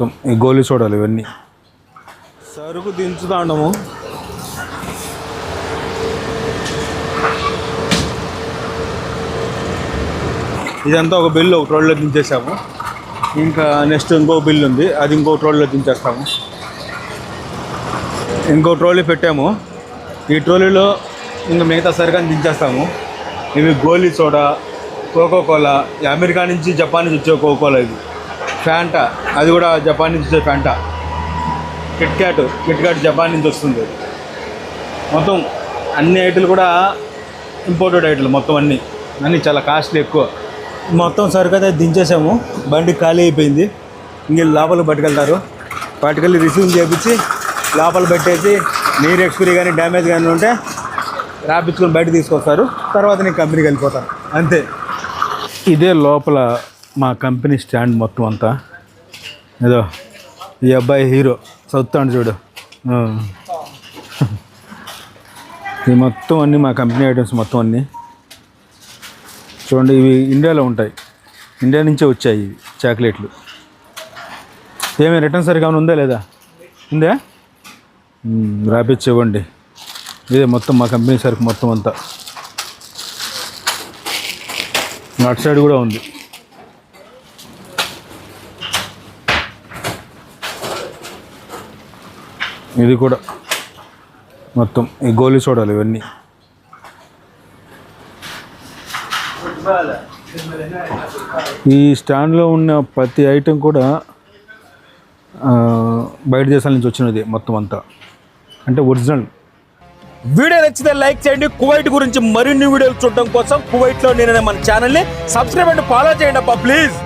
మొత్తం ఈ గోలీ సోడాలు ఇవన్నీ. సరుకు దించుతా ఉండము ఇదంతా ఒక బిల్లు ఒక రోడ్లో దించేసాము ఇంకా నెక్స్ట్ ఇంకో బిల్లు ఉంది అది ఇంకో ట్రోల్లో దించేస్తాము. ఇంకో ట్రోలీ పెట్టాము. ఈ ట్రోలీలో ఇంకా మిగతా సరికాని దించేస్తాము. ఇవి goli soda Coca Cola America నుంచి జపాన్ నుంచి వచ్చే కోకోలా ఇది. ఫ్యాంటా అది కూడా జపాన్ నుంచి వచ్చే Fanta KitKat KitKat Japan నుంచి వస్తుంది. మొత్తం అన్ని ఐటలు కూడా ఇంపోర్టెడ్ ఐటలు మొత్తం అన్నీ. అన్నీ చాలా కాస్ట్లీ ఎక్కువ. మొత్తం సరుకు అయితే దించేసాము. బండి ఖాళీ అయిపోయింది. ఇంక లోపలికి పట్టుకెళ్తారు. పట్టుకెళ్ళి రిసీవ్ చేయించి లోపల పెట్టేసి నీరు ఎక్స్పైరీ కానీ డ్యామేజ్ కానీ ఉంటే రాపించుకొని బయట తీసుకొస్తారు. తర్వాత నేను కంపెనీకి వెళ్ళిపోతాను అంతే. ఇదే లోపల మా కంపెనీ స్టాండ్ మొత్తం అంతా. ఏదో ఈ అబ్బాయి హీరో చదువుతాడు చూడు. ఇది ఈ మొత్తం అన్నీ మా కంపెనీ ఐటమ్స్ మొత్తం అన్నీ. చూడండి ఇవి ఇండియాలో ఉంటాయి. ఇండియా నుంచే వచ్చాయి ఇవి చాక్లెట్లు. ఏమేమి రిటర్న్ సరిగా ఉందా లేదా? ఉందా? రాపిచ్చివ్వండి. ఇవ్వండి ఇదే మొత్తం మా కంపెనీ సరుకు మొత్తం అంతా. అటు సైడ్ కూడా ఉంది. ఇది కూడా మొత్తం ఈ గోలీ చూడాలి ఇవన్నీ. ఈ స్టాండ్లో ఉన్న ప్రతి ఐటెం కూడా బయట దేశాల నుంచి వచ్చినది మొత్తం అంతా. అంటే ఒరిజినల్. వీడియో నచ్చితే లైక్ చేయండి. కువైట్ గురించి మరిన్ని వీడియోలు చూడడం కోసం కువైట్లో నేను మన ఛానల్ని సబ్స్క్రైబ్ అండ్ ఫాలో చేయండి అబ్బా ప్లీజ్.